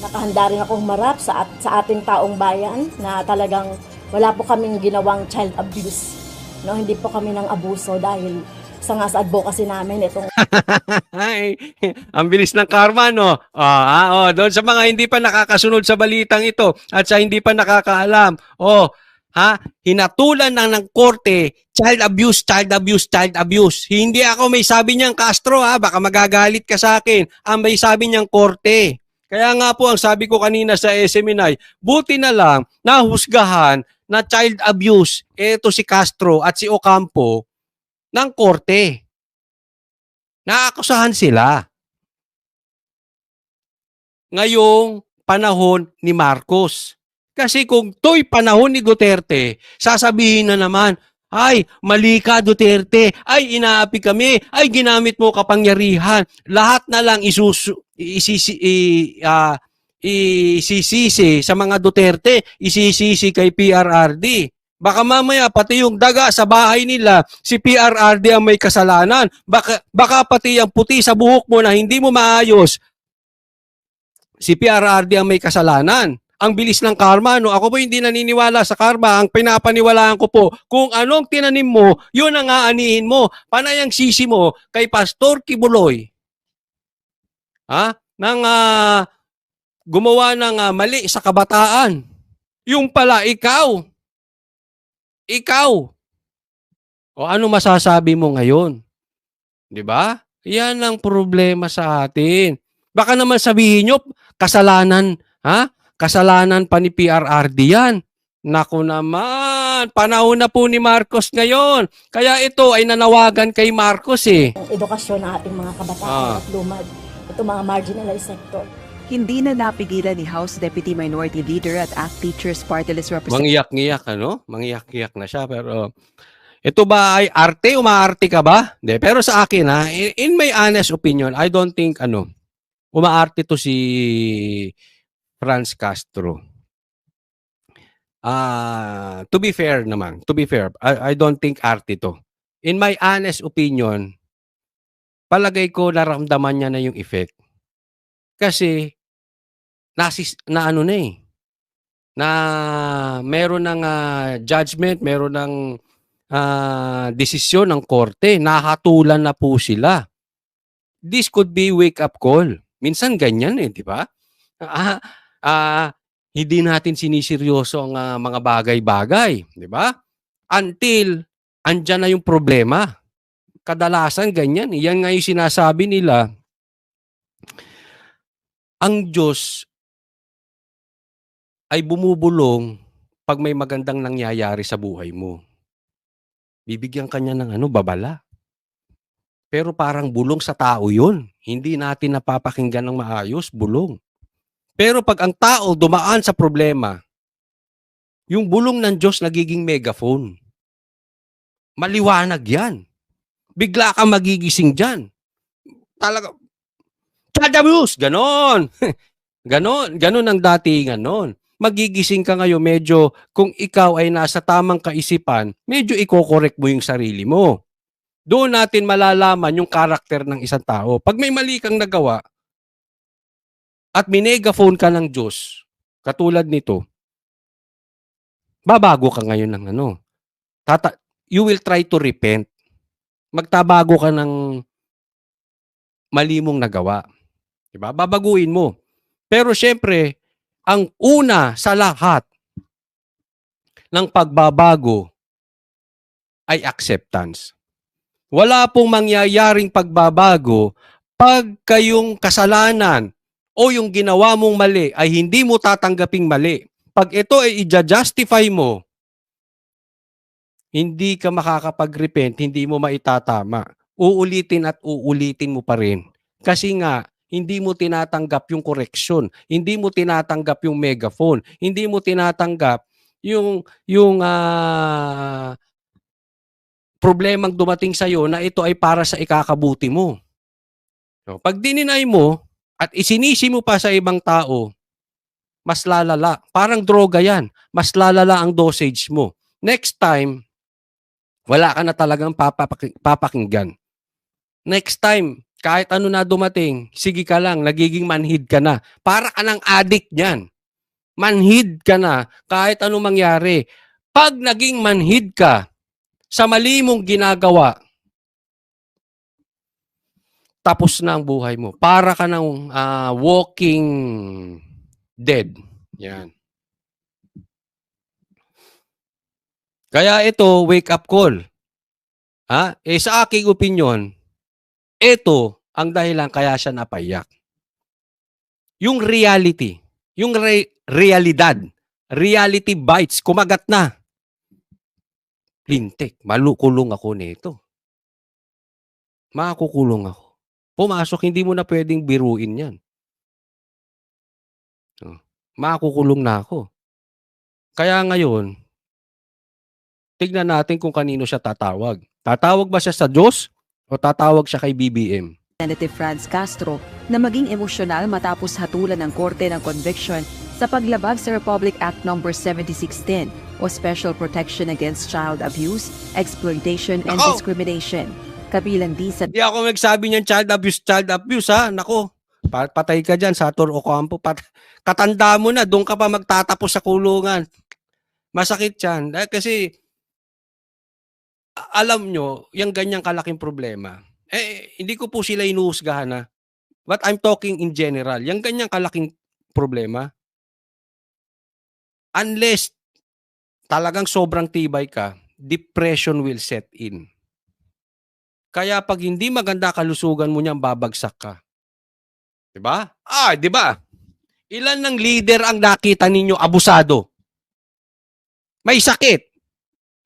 Nakahanda rin ako humarap sa, at, sa ating taong bayan na talagang wala po kaming ginawang child abuse. No, hindi po kami ng abuso dahil sa nga sa advocacy namin itong ang bilis ng karma, no? Ah, ah, oh, doon sa mga hindi pa nakakasunod sa balitang ito at sa hindi pa nakakaalam. Oh, ha? Hinatulan na ng korte, child abuse, child abuse, child abuse. Hindi ako may sabi niyang Castro, ha? Baka magagalit ka sa akin. Ang may sabi niyang korte. Kaya nga po, ang sabi ko kanina sa SMNI, buti na lang nahusgahan na child abuse eto si Castro at si Ocampo ng korte. Naakusahan sila. Ngayong panahon ni Marcos. Kasi kung to'y panahon ni Duterte, sasabihin na naman, ay, mali ka Duterte, ay, inaapi kami, ay, ginamit mo kapangyarihan. Lahat na lang isusu, isisi, i, ah, isisisi sa mga Duterte, isisisi kay PRRD. Baka mamaya pati yung daga sa bahay nila, si PRRD ang may kasalanan. Baka, baka pati ang puti sa buhok mo na hindi mo maayos, si PRRD ang may kasalanan. Ang bilis ng karma, no? Ako po hindi naniniwala sa karma. Ang pinapaniwalaan ko po, kung anong tinanim mo, yun ang aanihin mo. Panay ang sisi mo kay Pastor Kibuloy. Ha? Nang ah, gumawa ng ah, mali sa kabataan. Yung pala, ikaw. Ikaw. O ano masasabi mo ngayon? 'Di ba? Yan ang problema sa atin. Baka naman sabihin nyo, kasalanan, ha? Kasalanan pa ni PRRD yan. Naku naman, panahon na po ni Marcos ngayon. Kaya ito ay nanawagan kay Marcos eh. edukasyon ng ating mga kabataan Ah. at lumad. Ito mga marginalized sector. Hindi na napigilan ni House Deputy Minority Leader at ACT Teachers Party List Representative Mangiyak-ngiyak ano? Mangiyak-ngiyak na siya pero ito ba ay arte? Umaarte ka ba? Hindi. Pero sa akin ha, in, in my honest opinion, I don't think ano, umaarte to si Franz Castro. Ah, to be fair naman, to be fair, I, I don't think arte to. In my honest opinion, palagay ko naramdaman niya na yung effect. Kasi nasis, na ano na eh, na meron ng ah, judgment, meron ng ah, desisyon ng korte, nahatulan na po sila. This could be wake up call. Minsan ganyan eh, di ba? Ah, ah, hindi natin siniseryoso ang ah, mga bagay-bagay, di ba? Until andyan na yung problema. Kadalasan ganyan. eh. Yan nga yung sinasabi nila. Ang Diyos ay bumubulong pag may magandang nangyayari sa buhay mo. Bibigyan kanya ng ano, babala. Pero parang bulong sa tao yun. Hindi natin napapakinggan ng maayos, bulong. Pero pag ang tao dumaan sa problema, yung bulong ng Diyos nagiging megaphone. Maliwanag yan. Bigla ka magigising dyan. Talaga, Chadabus! Ganon. ganon. Ganon ang datingan noon magigising ka ngayon medyo kung ikaw ay nasa tamang kaisipan, medyo iko-correct mo yung sarili mo. Doon natin malalaman yung karakter ng isang tao. Pag may mali kang nagawa at minegaphone ka ng Diyos, katulad nito, babago ka ngayon ng ano. Tata you will try to repent. Magtabago ka ng mali mong nagawa. Diba? Babaguhin mo. Pero syempre, ang una sa lahat ng pagbabago ay acceptance. Wala pong mangyayaring pagbabago pag kayong kasalanan o yung ginawa mong mali ay hindi mo tatanggaping mali. Pag ito ay i-justify mo, hindi ka makakapag-repent, hindi mo maitatama. Uulitin at uulitin mo pa rin. Kasi nga, hindi mo tinatanggap yung correction, hindi mo tinatanggap yung megaphone, hindi mo tinatanggap yung yung ah, problemang dumating sa iyo na ito ay para sa ikakabuti mo. So, pag dininay mo at isinisi mo pa sa ibang tao, mas lalala. Parang droga yan. Mas lalala ang dosage mo. Next time, wala ka na talagang papapak- papakinggan. Next time, Kahit ano na dumating, sige ka lang, nagiging manhid ka na. Para ka ng addict niyan. Manhid ka na kahit ano mangyari. Pag naging manhid ka sa mali mong ginagawa, tapos na ang buhay mo. Para ka ng ah, walking dead. Yan. Kaya ito, wake up call. Ha? Eh sa aking opinion, ito ang dahilan kaya siya napaiyak. Yung reality, yung re- realidad, reality bites, kumagat na. Lintik, malukulong ako nito. Makukulong ako. Pumasok, hindi mo na pwedeng biruin yan. Oh, Makukulong na ako. Kaya ngayon, tignan natin kung kanino siya tatawag. Tatawag ba siya sa Diyos o tatawag siya kay BBM? Representative Franz Castro na maging emosyonal matapos hatulan ng korte ng conviction sa paglabag sa Republic Act No. 7610 o Special Protection Against Child Abuse, Exploitation and Nako! Discrimination. Kabilang di sa Hindi ako magsabi niyan child abuse, child abuse ha. Nako, pa- patay ka dyan, Sator Ocampo. Pat katanda mo na, doon ka pa magtatapos sa kulungan. Masakit yan. Dahil kasi, alam nyo, yung ganyang kalaking problema, eh, hindi ko po sila inuhusgahan ha. But I'm talking in general. Yung ganyang kalaking problema, unless talagang sobrang tibay ka, depression will set in. Kaya pag hindi maganda kalusugan mo niyan, babagsak ka. 'Di ba? Ah, 'di ba? Ilan ng leader ang nakita ninyo abusado? May sakit.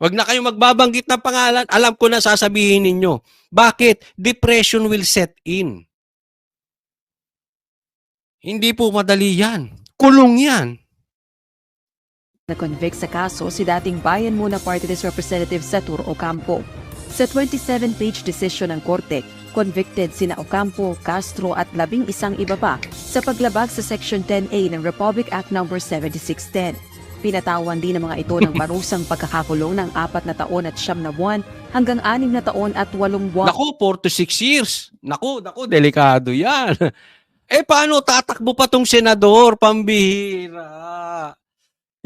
Huwag na kayong magbabanggit ng pangalan. Alam ko na sasabihin ninyo. Bakit? Depression will set in. Hindi po madali yan. Kulong yan. na-convict sa kaso si dating Bayan Muna Party List Representative Satur Ocampo. Sa 27-page decision ng korte, convicted sina Ocampo, Castro at labing isang iba pa sa paglabag sa Section 10A ng Republic Act No. 7610. Pinatawan din ng mga ito ng parusang pagkakakulong ng apat na taon at siyam na buwan hanggang anim na taon at walong buwan. Naku, 4 to 6 years. Naku, naku, delikado yan. Eh, paano tatakbo pa tong senador? Pambihira.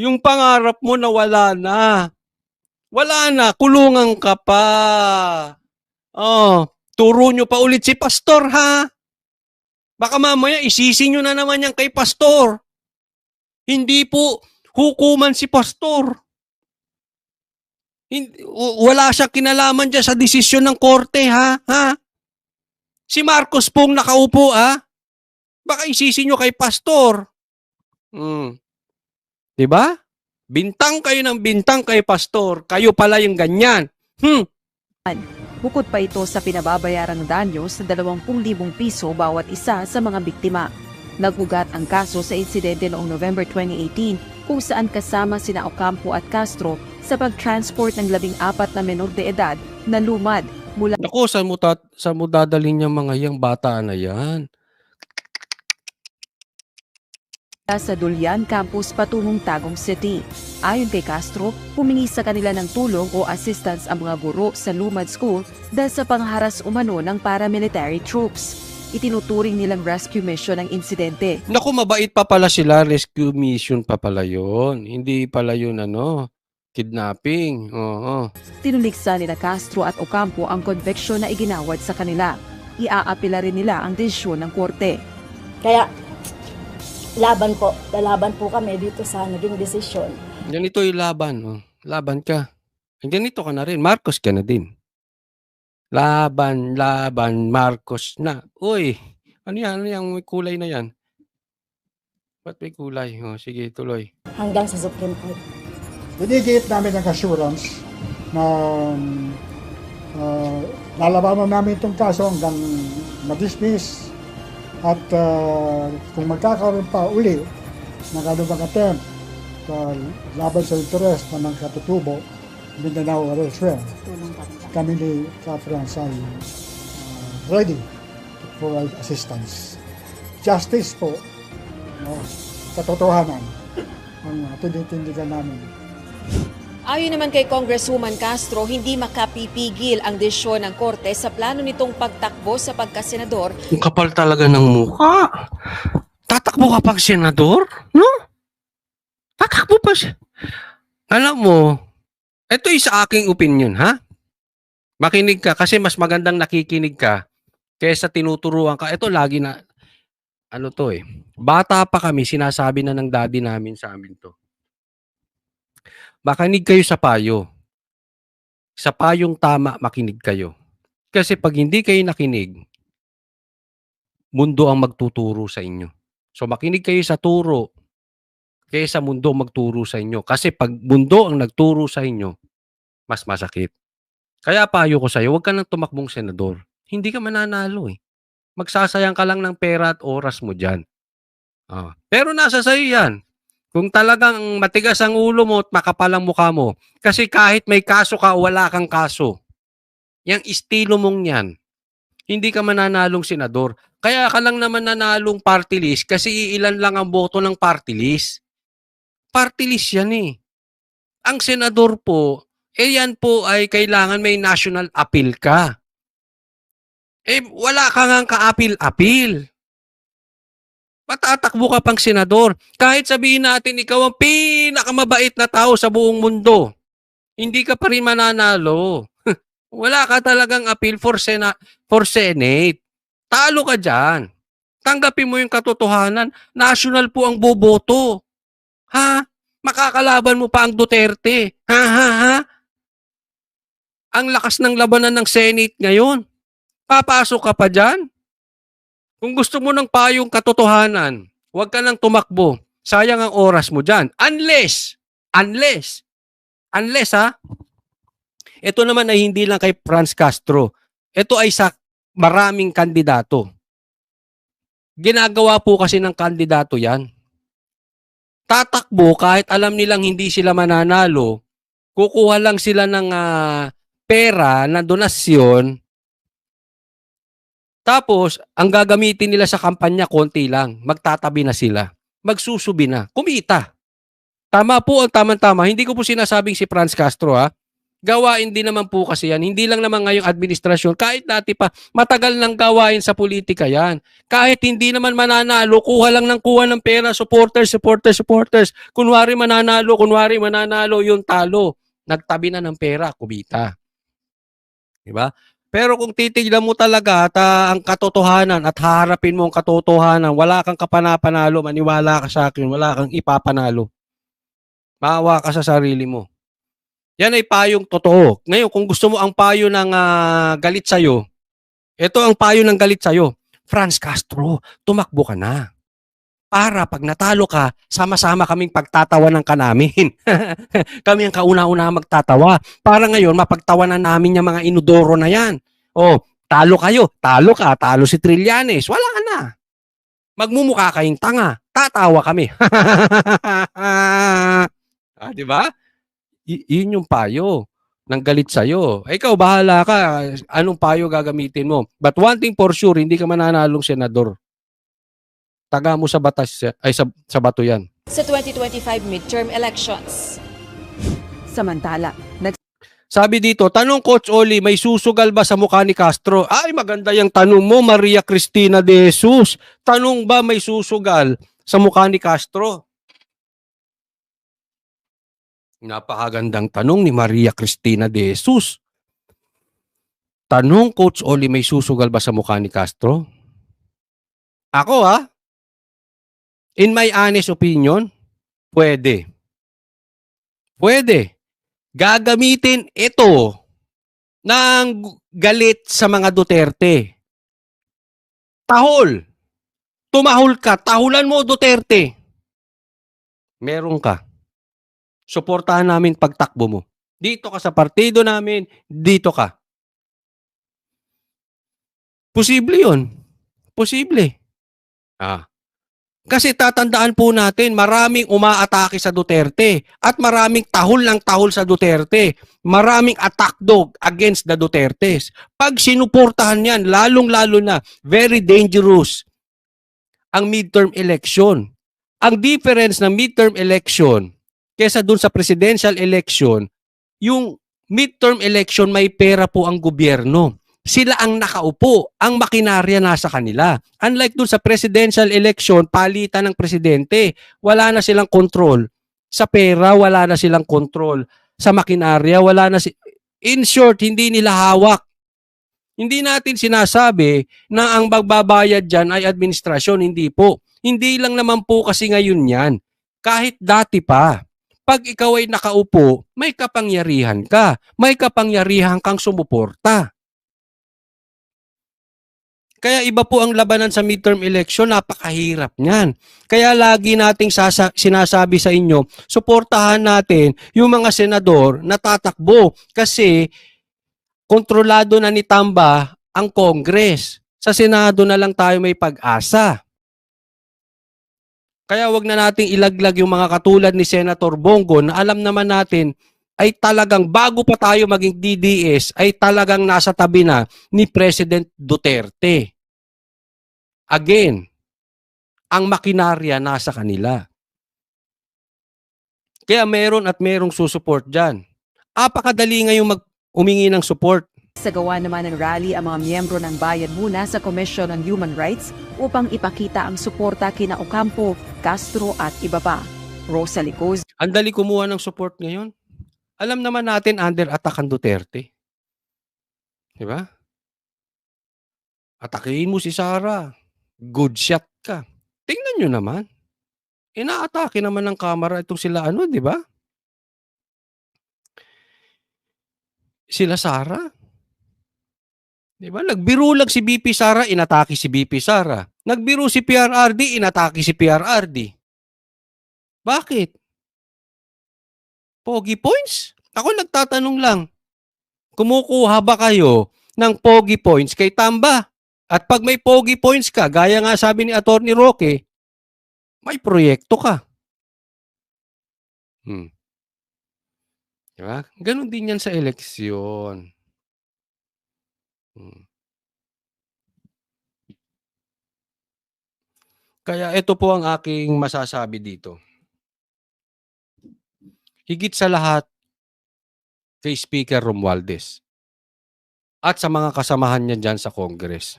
Yung pangarap mo na wala na. Wala na, kulungan ka pa. Oh, turo nyo pa ulit si pastor, ha? Baka mamaya isisi nyo na naman yan kay pastor. Hindi po hukuman si pastor. Hindi, wala siyang kinalaman dyan sa desisyon ng korte, ha? Ha? Si Marcos pong nakaupo, ha? Baka isisi nyo kay pastor. Hmm. 'Di ba? Bintang kayo ng bintang kay pastor. Kayo pala yung ganyan. Hmm. Bukod pa ito sa pinababayarang danyo sa 20,000 piso bawat isa sa mga biktima. Nagugat ang kaso sa insidente noong November 2018 kung saan kasama sina Ocampo at Castro sa pag-transport ng labing apat na menor de edad na lumad mula Nako, saan mo, tat- saan mo dadalhin yung mga yung bata na yan? sa Dulyan Campus patungong Tagum City. Ayon kay Castro, humingi sa kanila ng tulong o assistance ang mga guro sa Lumad School dahil sa pangharas umano ng paramilitary troops. Itinuturing nilang rescue mission ang insidente. Naku, mabait pa pala sila. Rescue mission pa pala yun. Hindi pala yun ano, kidnapping. Oo. Tinuliksa nila Castro at Ocampo ang conviction na iginawad sa kanila. Iaapila rin nila ang desisyon ng korte. Kaya, laban po. Lalaban po kami dito sa naging desisyon. Ganito yung laban. Oh. Laban ka. Ganito ka na rin. Marcos ka na din. Laban, laban, Marcos na. Uy, ano yan? Ano yung may kulay na yan? Ba't may kulay? Oh, sige, tuloy. Hanggang sa Supreme Court. binigit namin ng assurance na uh, lalabanan namin itong kaso hanggang ma-dismiss at uh, kung magkakaroon pa uli ng anumang attempt sa laban sa interes ng mga katutubo, Mindanao elsewhere, kami. ni Caprans ay uh, ready to provide assistance. Justice po, no, katotohanan, ang uh, tinitindigan namin. Ayon naman kay Congresswoman Castro, hindi makapipigil ang desisyon ng Korte sa plano nitong pagtakbo sa pagkasenador Ang kapal talaga ng mukha. Tatakbo ka pang senador? No? Tatakbo pa siya. Alam mo, ito is sa aking opinion, ha? Makinig ka kasi mas magandang nakikinig ka kaysa tinuturuan ka. Ito lagi na, ano to eh. Bata pa kami, sinasabi na ng daddy namin sa amin to. Makinig kayo sa payo. Sa payong tama, makinig kayo. Kasi pag hindi kayo nakinig, mundo ang magtuturo sa inyo. So makinig kayo sa turo kaysa mundo magturo sa inyo. Kasi pag mundo ang nagturo sa inyo, mas masakit. Kaya payo ko sa'yo, huwag ka nang tumakbong senador. Hindi ka mananalo eh. Magsasayang ka lang ng pera at oras mo dyan. Ah. Pero nasa sa'yo yan. Kung talagang matigas ang ulo mo at makapal ang mukha mo, kasi kahit may kaso ka wala kang kaso, yung estilo mong yan, hindi ka mananalong senador. Kaya ka lang naman nanalong party list kasi ilan lang ang boto ng party list. Party list yan eh. Ang senador po, eh yan po ay kailangan may national appeal ka. Eh wala ka nga ka-appeal-appeal. Patatakbo ka pang senador. Kahit sabihin natin ikaw ang pinakamabait na tao sa buong mundo. Hindi ka pa rin mananalo. Wala ka talagang appeal for, sena- for Senate. Talo ka dyan. Tanggapin mo yung katotohanan. National po ang boboto. Ha? Makakalaban mo pa ang Duterte. Ha, ha, ha? Ang lakas ng labanan ng Senate ngayon. Papasok ka pa dyan? Kung gusto mo ng payong katotohanan, huwag ka nang tumakbo. Sayang ang oras mo dyan. Unless, unless, unless ha, ito naman ay hindi lang kay Franz Castro. Ito ay sa maraming kandidato. Ginagawa po kasi ng kandidato yan. Tatakbo kahit alam nilang hindi sila mananalo, kukuha lang sila ng ah, pera na donasyon tapos, ang gagamitin nila sa kampanya, konti lang. Magtatabi na sila. Magsusubi na. Kumita. Tama po ang tama-tama. Hindi ko po sinasabing si Franz Castro ha. Gawain din naman po kasi yan. Hindi lang naman ngayong administrasyon. Kahit dati pa, matagal nang gawain sa politika yan. Kahit hindi naman mananalo, kuha lang ng kuha ng pera, supporters, supporters, supporters. Kunwari mananalo, kunwari mananalo, yung talo. Nagtabi na ng pera, kumita. Diba? Pero kung titignan mo talaga at ah, ang katotohanan at haharapin mo ang katotohanan, wala kang kapanapanalo, maniwala ka sa akin, wala kang ipapanalo. Maawa ka sa sarili mo. Yan ay payong totoo. Ngayon, kung gusto mo ang payo ng ah, galit sa'yo, ito ang payo ng galit sa'yo. Franz Castro, tumakbo ka na. Para pag natalo ka, sama-sama kaming pagtatawanan ka namin. Kami ang kauna-una magtatawa. Para ngayon, mapagtawanan namin yung mga inudoro na yan. Oh, talo kayo. Talo ka. Talo si Trillanes. Wala ka na. Magmumukha kayong tanga. Tatawa kami. ah, di ba? Y- yun yung payo ng galit sa'yo. Ikaw, bahala ka. Anong payo gagamitin mo? But one thing for sure, hindi ka mananalong senador. Taga mo sa batas, ay sa, sa bato yan. sa 2025 midterm elections. Samantala, Sabi dito, tanong Coach Oli, may susugal ba sa mukha ni Castro? Ay, maganda yung tanong mo, Maria Cristina de Jesus. Tanong ba may susugal sa mukha ni Castro? Napakagandang tanong ni Maria Cristina de Jesus. Tanong Coach Oli, may susugal ba sa mukha ni Castro? Ako ha? In my honest opinion, pwede. Pwede gagamitin ito ng galit sa mga Duterte. Tahol. Tumahol ka. Tahulan mo, Duterte. Meron ka. Suportahan namin pagtakbo mo. Dito ka sa partido namin, dito ka. Posible yun. Posible. Ah. Kasi tatandaan po natin, maraming umaatake sa Duterte at maraming tahol ng tahol sa Duterte. Maraming attack dog against the Dutertes. Pag sinuportahan yan, lalong-lalo na, very dangerous ang midterm election. Ang difference ng midterm election kesa dun sa presidential election, yung midterm election may pera po ang gobyerno. Sila ang nakaupo, ang makinarya nasa kanila. Unlike dun sa presidential election, palitan ng presidente, wala na silang control. Sa pera, wala na silang control. Sa makinarya, wala na si In short, hindi nila hawak. Hindi natin sinasabi na ang magbabayad dyan ay administrasyon, hindi po. Hindi lang naman po kasi ngayon yan. Kahit dati pa. Pag ikaw ay nakaupo, may kapangyarihan ka. May kapangyarihan kang sumuporta. Kaya iba po ang labanan sa midterm election, napakahirap niyan. Kaya lagi nating sasa- sinasabi sa inyo, suportahan natin yung mga senador na tatakbo kasi kontrolado na ni Tamba ang Congress. Sa Senado na lang tayo may pag-asa. Kaya wag na nating ilaglag yung mga katulad ni Senator Bongo na alam naman natin ay talagang bago pa tayo maging DDS ay talagang nasa tabi na ni President Duterte. Again, ang makinarya nasa kanila. Kaya meron at merong susuport dyan. Apakadali ngayong mag umingi ng support. Sa gawa naman ng rally ang mga miyembro ng Bayan Muna sa Commission on Human Rights upang ipakita ang suporta kina Ocampo, Castro at iba pa. Rosalie Coz, Ang dali kumuha ng support ngayon. Alam naman natin under attack ang Duterte. Di ba? Atakihin mo si Sara. Good shot ka. Tingnan nyo naman. Inaatake naman ng kamera itong sila ano, di ba? Sila Sara. Di ba? Nagbiro lang si BP Sara, inatake si BP Sara. Nagbiro si PRRD, inatake si PRRD. Bakit? Pogi points? Ako nagtatanong lang. Kumukuha ba kayo ng pogi points kay Tamba? At pag may pogi points ka, gaya nga sabi ni Attorney Roque, may proyekto ka. Hmm. Diba? Ganon din yan sa eleksyon. Hmm. Kaya ito po ang aking masasabi dito. Higit sa lahat, kay Speaker Romualdez at sa mga kasamahan niya dyan sa Congress.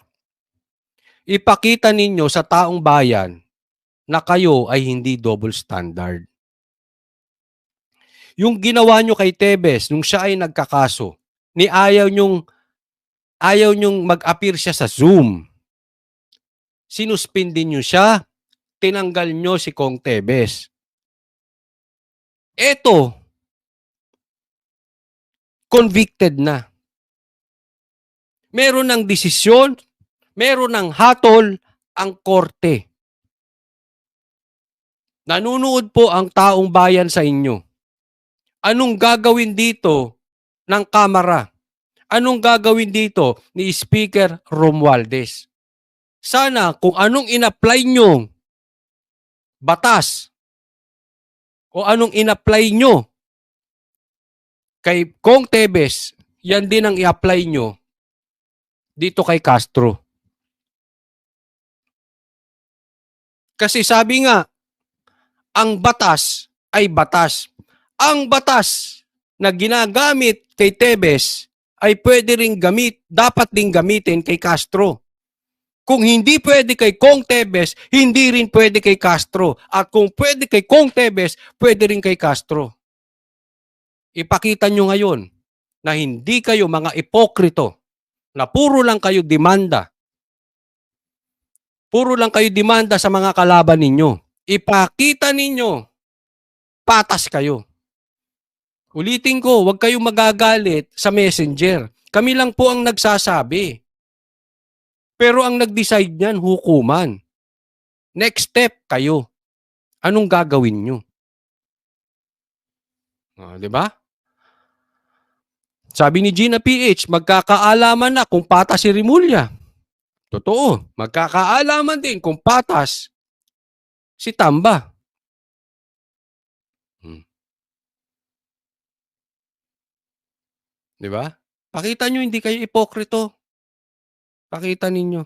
Ipakita ninyo sa taong bayan na kayo ay hindi double standard. Yung ginawa nyo kay Tebes nung siya ay nagkakaso, ni ayaw nyong ayaw nyong mag-appear siya sa Zoom. Sinuspindi nyo siya, tinanggal nyo si Kong Tebes. Eto, convicted na. Meron ng desisyon, meron ng hatol ang korte. Nanunood po ang taong bayan sa inyo. Anong gagawin dito ng Kamara? Anong gagawin dito ni Speaker Romualdez? Sana kung anong in-apply nyo batas o anong in-apply nyo kay Kong Tebes, yan din ang i-apply nyo dito kay Castro. Kasi sabi nga, ang batas ay batas. Ang batas na ginagamit kay Tebes ay pwede ring gamit, dapat ding gamitin kay Castro. Kung hindi pwede kay Kong Tebes, hindi rin pwede kay Castro. At kung pwede kay Kong Tebes, pwede rin kay Castro. Ipakita nyo ngayon na hindi kayo mga ipokrito, na puro lang kayo demanda. Puro lang kayo demanda sa mga kalaban ninyo. Ipakita ninyo, patas kayo. Ulitin ko, huwag kayong magagalit sa messenger. Kami lang po ang nagsasabi. Pero ang nag-decide niyan, hukuman. Next step, kayo. Anong gagawin nyo? Ah, di ba? Sabi ni Gina PH, magkakaalaman na kung patas si Rimulya. Totoo, magkakaalaman din kung patas si Tamba. Di ba? Pakita nyo, hindi kayo ipokrito. Pakita ninyo.